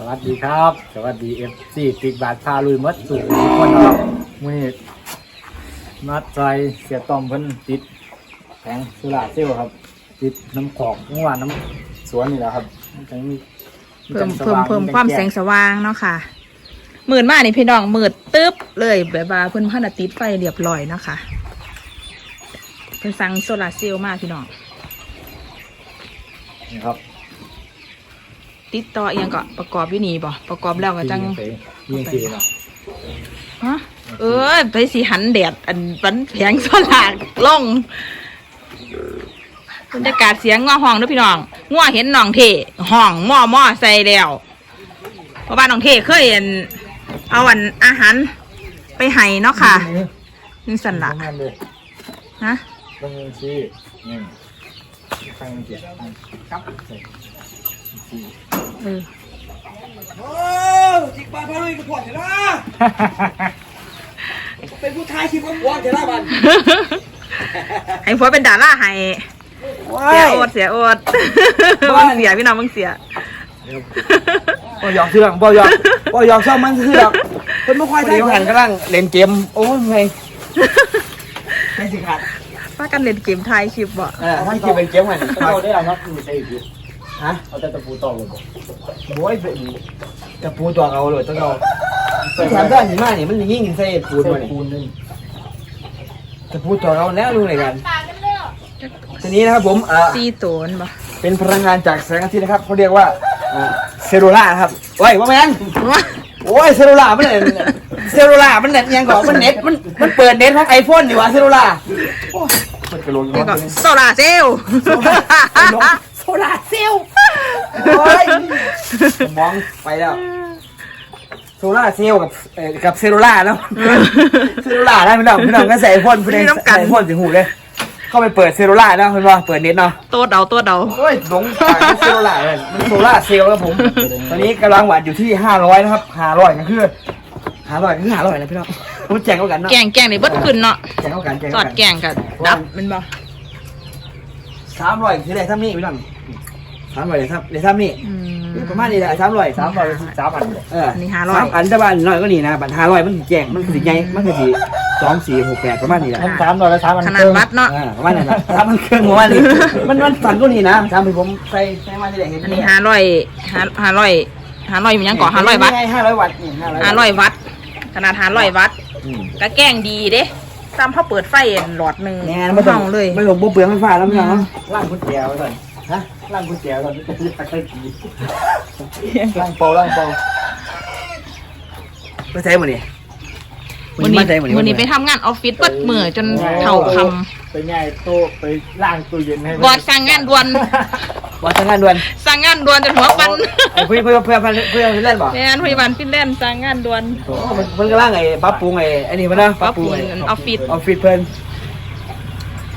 สวัสดีครับ สวัสดีเอฟซีติกบาทพาลุยมัดสู่ทุกคนครับมือนี้มัดใจเสียต้อมเพิ่นติดแผงสุราเซลลครับ ติดน้ำขอกเมื่อวานน้ำสวนนี่แหละครับมันจะมีเพิ่มจัเพิ่งมสางเพิ่มความแสงสว่างเนาะค่ะมืดมากนี่พี่น้องมืดตึ๊บเลยแบบว่าเพิ่นพันธุ์ติดไฟเรียบร้อยเนาะค่ะเพิ่นสั่งโซลาร์เซลล์มาพี่น้องนี่ครับ ติดต่อเอียงก็ประกอบอยู่นี่บ่ประกอบแล้วก็จังยิงสียิงสีเนาะฮะเออไปสิหันแดดอันปันแผงโซลาร์ลงบรรยากาศเสียงง้อห้องเด้อพี่น้องง้อเห็นน้องเทห้องหม้อหม้อใส่แล้วเพราะว่าน้องเทเคยเห็นเอาอันอาหารไปให้เนาะค่ะนี่สันละทำงานเลยฮะต้องยิงสีนี่ข้างเกียร์ครับใส่สี เออโอ้จิกปลาพาลุยกับพวกเถอะนะเป็นผู้ชายคิดว่าพวกเถอะนะมันให้ผัวเป็นดาราให้ว้าเสียยโอดเสียโอดว้ายมึงเสียพี่น้องมึงเสียบ่หยอกเสื่องบ่หยอกบ่หยอกซ่อมมันคือหรอกเป็นผู้ควายไทยหันกำลังเล่นเกมโอ้ยไงไม่สิขาดป้ากันเล่นเกมไทยคลิปบ่เออท่านคิดเป็นเกมหันเอาได้แล้วครับไม่ใช่อีก ฮะเอาแต่ตะปูตอกเลยบอกโอ้ยเป็นจะปูตัวเอาเลยต้องเอาแถมด้านหิมะนี่มันยิ่งใส่ปูนใส่มานี่ปูนนี่จะปูตัวเอาแล้วรู้อะไรกันทีนี้นะครับผมเอ่อซีโตนบ่เป็นพลังงานจากแสงอาทิตย์นะครับเขาเรียกว่าอ่าเซลลูล่าครับโอ้ยว่าแมนโอ้ยเซลลูล่ามันเนี่ยเซลลูล่ามันเน็ตยังก่อนมันเน็ตมันมันเปิดเน็ตของไอโฟนนี่หว่าเซลลูล่าโอ้ยมันกระโดดนี่ก็โซลาร์เซลล์โซ ลาเซลล์โอ้ยมองไปแล้วโซลาเซลล์กับเอ่อกับเซลลูล่าแล้วเซลลูล่าได้ไหมน้องพี่น้องก็ใส่ไอโฟนพี่น้องใส่ไอโฟนถึงหูเลยเข้าไปเปิดเซลลูล่าแล้วคุณว่าเปิดเน็ตเนาะตัวเดาตัวเดาโอ้ยหลงทางเซลล์ล่าเลยมันโซล่าเซลล์ครับผมตอนนี้กำลังหวานอยู่ที่ห้าร้อยนะครับห้าร้อยก็คือห้าร้อยก็คือห้าร้อยนะพี่น้องรู้แจงเขากันเนาะแกงแกงนี่เบิดขึ้นเนาะแจงเขากันแจงสอเขาดกันแกงกับดับแมันบ่สามร้อยคือได้ท่านี้พี่น้อง สามร้อยเลยครับเลยท่านี้อืม ประมาณนี้แหละสามร้อยสามร้อยสามพันเลยเอออันนี้500 สามอันแต่ว่าอันน้อยก็นี่นะบัตรห้าร้อยมันสิแจงมันคือสิใหญ่มันคือสิสองสี่หกแปดประมาณนี้แหละมันสามร้อยแล้วสามพันขนาดวัดเนาะ อ่าประมาณนั้นนะสามมันเครื่องประมาณนี้มันมันสั่นก็นี่นะสามที่ผมใส่ใส่มาที่ไหนเห็นอันนี้ห้าร้อยห้าห้าร้อยห้าร้อยมันยังก่อห้าร้อยวัตต์ห้าร้อยวัตต์นี่ห้าร้อยห้าร้อยวัตต์ขนาดห้าร้อยวัตต์อืมก็แกงดีเด้ซ้ำพอเปิดไฟหลอดหนึ่งแน่นไม่ต้องเาเลย ไม่ต้องบุเปลืองไฟฟ้าแล้วไม่ต้องล่างกุญแจไว้ก่อน ฮะล่างกุญแจไว้ก่อนจะอยากให้กี่ล่างเปาล่างเปาไปใช้หมดนี่วันนี้มาใช้หมดนี่วันนี้ไปทำงานออฟฟิศเปิดมือจนเท่าคไปง่ายโต๊ะไปล่างตู้เย็นให้ำบอดสั่งงานด่วนว่าทำงานด่วนสั่งงานด่วนจนหัวปันเอาเพื่อเพื่อเพื่อเพื่อเพื่อเล่นบ่งานพยาบาลฟินแลนด์สั่งงานด่วนโอ้มันเพิ่นกำลังไอ้ปรับปรุงไอ้ไอ้นี่เพิ่นนะปรับปรุงไอ้ออฟฟิศออฟฟิศเพิ่น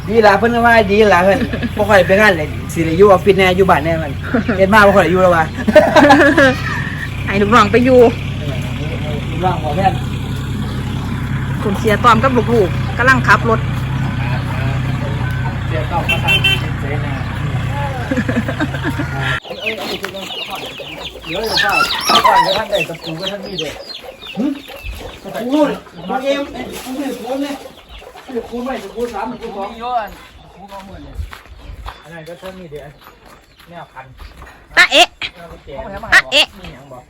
ดีล่ะเพิ่นก็ว่าดีล่ะเพิ่นบ่ค่อยไปงานเลยสิได้อยู่ออฟฟิศแน่อยู่บ้านแน่มันเฮ็ดมาบ่ค่อยได้อยู่แล้วว่ะให้ลูกน้องไปอยู่ร่างบ่แม่นคุณเสียตอมกับลูกๆกำลังขับรถเสียต้องมาทำเจ๊นะเดี๋ยวจะเข้าก่อนจะท่านใดตะปูก็ท่านนี่เด็กตะปูนี่มาเกมไอ้ปูนี่ปูนี่ ปูไม่ปูสามปูสองเยอะปูก็เหมือนเลยอันนั้นก็ท่านนี่เด็กแนวพันตาเอ๊ะแนวแจตาเอ๊ะนี่ยังบอก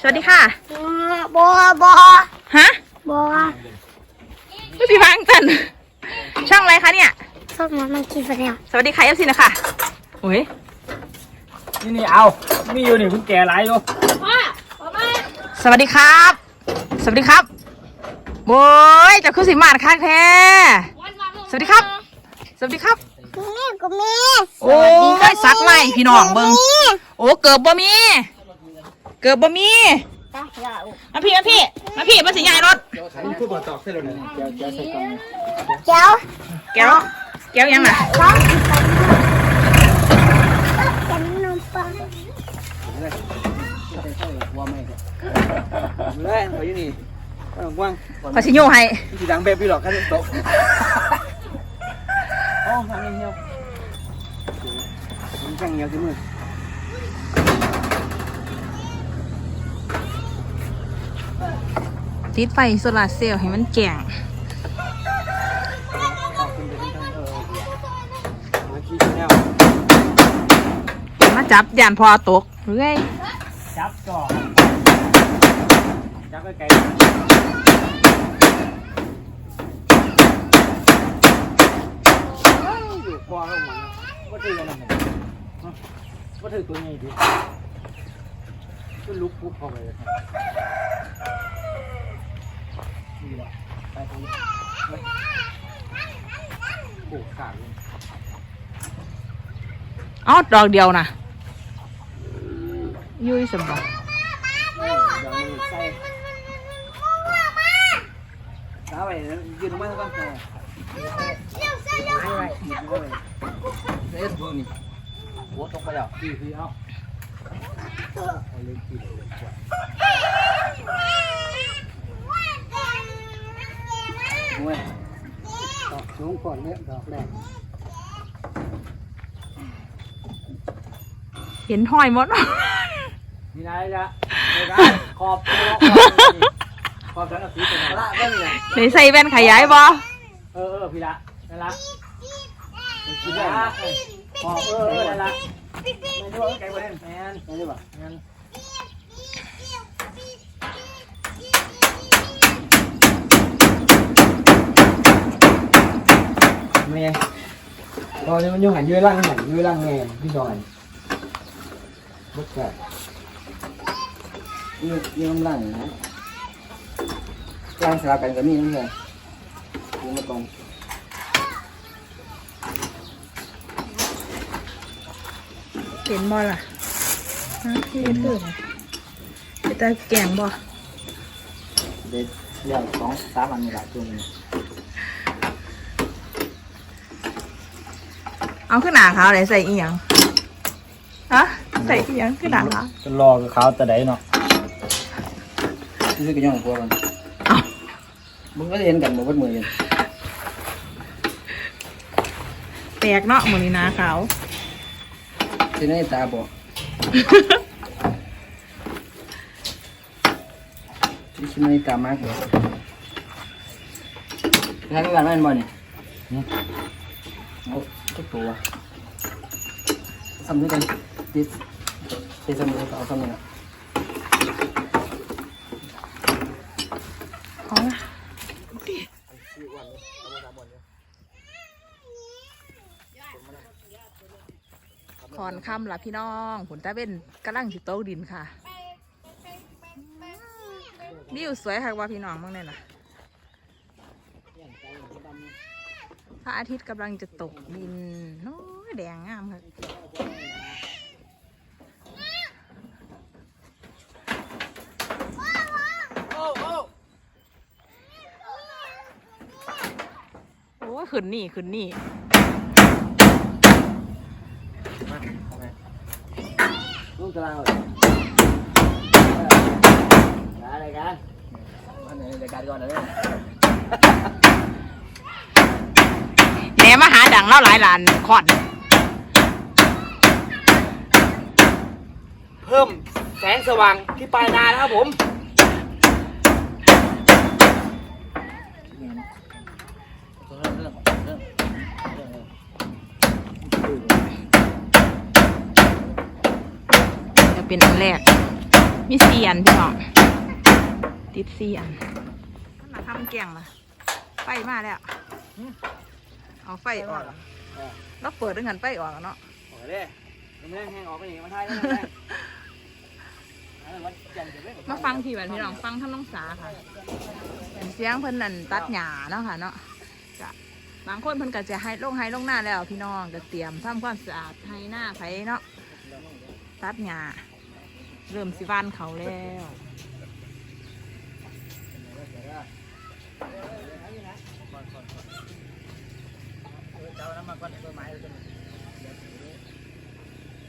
สวัสดีค่ะบอบอฮะบอไม่พี่ฟังกันช่องอะไรคะเนี่ยส้มน้ำมันกินไปแล้วสวัสดีค่ะเอฟซีนะคะโอ้ยนี่นี่เอามีอยู่นี่คุณแก่หลายอยู่สวัสดีครับ สวัสดีครับ โว้ยเจะคือสิมาดค่ะแท้สวัสดีครับ สวัสดีครับแม่ก็แม่โอ้ยซักไล่พี่น้องเบิงโอ้เกือบบ่มี เกือบบ่มีมาพี่มาพี่มาพี่มาสิยายรถมันคือบ่ตอกเส้นแล้วนี่แก้วแก้วใส่กล่องเจ้าแก้วแก้วยังน่ะร้องกินไปแต่นมปังเลยเขาอยู่นี่ก ว้างขอชิโยให้ที่ดังแบบพี่หรอกคันโตะอ๋อทำเงี้ยวมันแข็งเงี้ยวที่มือติดไฟโซลาร์เซลล์ให้มันแก่งขอบคุณไปทั้งเออมาขี้แนวมาจับยานพอตกเรื่อยจับก่อนจับไกลอยู่กว้างลงมาๆ ว่าถือกันนั่นน่ะฮะว่าถือตัวใหญ่ดิก็ลุกปุ๊บเข้าไปเลยครับนี่แหละ ไปตรงนี้โอ้ขาดเลยเอ้าดอกเดียวนะยุ้ยสมบัติเดี๋ยวมือใส่สาวไปยืนมาสักวันเถอะไม่ไหวหยิบเลยเอ๊ะดูนี่หัวตกไปแล้วพี่พี่เอาเอาเล่นกินเว้ยดอกสูงก่อนเนี่ยดอกแรกเห็นห้อยหมด มีนายจะในการขอบตัวขอบนี่ขอบสังกะสีเป็นไงละก็เนี่ยเลยใส่แว่นขยายบ่เออเออพี่ละ นั่นละกินพี่ได้ละขอบเออเออนั่นละไม่รู้ไก่ประเด็นแมนไม่รู้ป่ะงั้นแม่ตอนนี้มันยุ่งหันยื้อร่างหันยื้อร่างแม่พี่จอยบุกแกยื้อยื้อร่างนะร่างสลับกันกับมีนั่นไงยื้อมาตรง เห็นบ่ล่ะฮะที่เพิ่มไปตาแกงบ่เด็ดเรียกสองสามอันนี่แหละตัวนี้เอาขึ้นหนาขาวไหนใส่อีหยังฮะใส่อีหยังขึ้นหนาขาวจะรอกับเขาแต่ใดเนาะนี่คือกระย่องตัวมันเอ้ามึงก็เห็นกันหมดวัดมือกันแปลกเนาะหมือนี้หนาขาว ที่นี่ตาบอกที่นี่ตามากเลยทางการแม่นบ่เนี่ยเอาทุกตัวซ้ำด้วยกันติดติดซ้ำด้วยเอาซ้ำเลยเอาละ อนค่ำละพี่น้องผลตาเป็นกำลังสิโต๊ะดินค่ะวิวสวยค่ะว่าพี่น้องบ้างเนี่ยนะพระอาทิตย์กำลังจะตกดินโอ้ยแดงงามค่ะโอ้ขึ้นนี่ขึ้นนี่ ลูกตารางเลยอะไรกันอันไหนราย การก่อนนะเนี่ยแหนมาหาดังเล่าหลายหลานขอนเพิ่มแสงสว่างที่ปลายนานะครับผม จะ เป็นอันแรก มีสี่อันพี่น้องติดสี่อันมันมาทำแกงละไฟมาแล้วเอาไฟออกแล้วเปิดด้วยกันไฟออกอะเนาะโอ้ยเด้ยังไม่ได้แห้งออกไปอีกมาทายแล้วนะมาฟังพี่บันพี่น้องฟังท่านน้องสาค่ะเป็นเสียงเพิ่นนั่นตัดหญ้าเนาะค่ะเนาะจะบางคนเพิ่นก็จะให้ลงให้ลงหน้าแล้วพี่น้องก็เตรียมทำความสะอาดให้หน้าไผเนาะตัดหญ้า เริ่มสิวานเขาแล้ว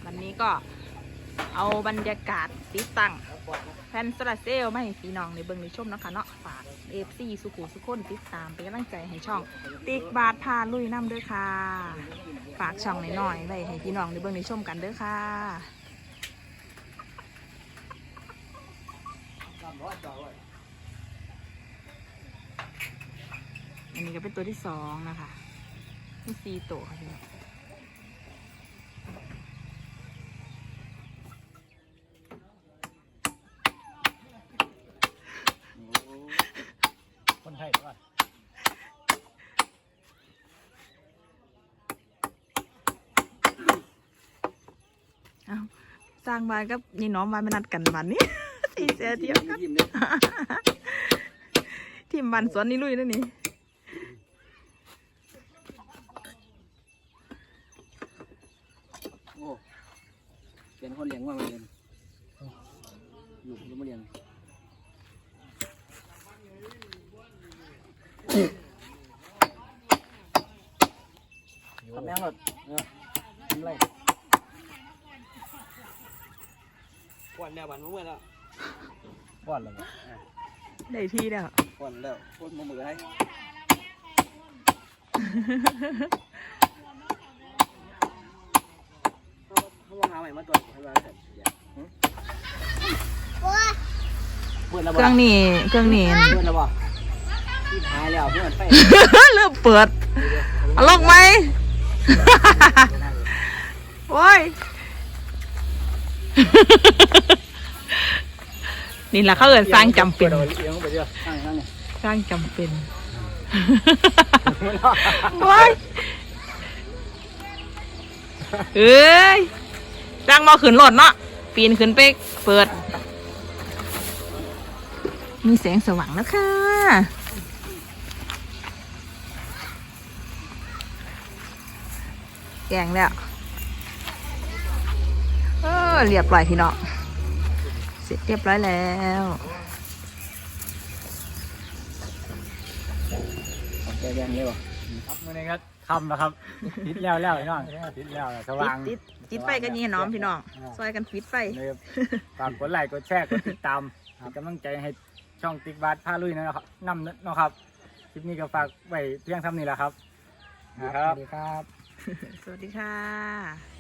วันนี้ก็เอาบรรยากาศติดตั้งแฟนโซลาร์เซลล์มาให้พี่น้องในเบิ้งในชมนะคะเนาะฝากเอฟซีสุขุสุขคนติดตามเป็นกำลังใจให้ช่อง ติ๊กบาทพาลุยน้ำด้วยค่ะ ฝากช่องหน่อยๆไว้ให้พี่น้องในเบิ้งในชมกันเด้อค่ะ เนนี้ก็เป็นตัวที่สองนะคะมีสี่ตัวค่ะพี่น้องคนไทยว่าเอ้าสร้างบ้านกับนี่น้องบ้านไม่นัดกันวันนี้สี่ เสียเดียวกันยิ้มเลยทีมบ้านสวนนี่ลุยแล้วนี่โอ้เป็นคนเลี้ยงว่ามาเรียนอยู่ยังไม่เรียนทำแม่งหมดเออทำไรกวนแล้วบันมือแล้ว ป้อนเลยได้ที่แล้วกวนแล้วกวนมือให้เขาว่าหาใหม่มาตัวให้มาเสร็จโอ้ยเพื่อนแล้วเคบ่รื่องนี้เครื่องนี้เพื่อนแล้วบ่ที่หายแล้วเพื่อนไปเริ่มเปิดเอาลงไหมโอ้ย นี่แหละเขาเอินสร้างจำเป็น เอียงไปเดียนั่งนั่งนี่สร้างจำเป็นโอ้ยเอ้ยสร้างมาขึ้นรถเนาะ ปีนขึ้นไปเปิด มีแสงสว่างแล้วค่ะ แกงแล้ว เออเรียบร้อยพี่น้อง ร็จเรียบร้อยแล้วแกแดงเลยบ่ครับมื่อนี้ก็คำแล้วครับ ติดแล้วแล้วพี่น้องติดแล้วสว่างติดติดไฟกันยี่น้องพี่น้องซอยกันปิดไฟเลยฝากกดไลค์กดแชร์กดติดตามเป็นกำลังใจให้ช่องติ๊กบาทพาลุยนะครับนำเนาะครับคลิปนี้ก็ฝากไว้เพียงเท่านี้แหละครับสวัสดีครับ สวัสดีค่ะ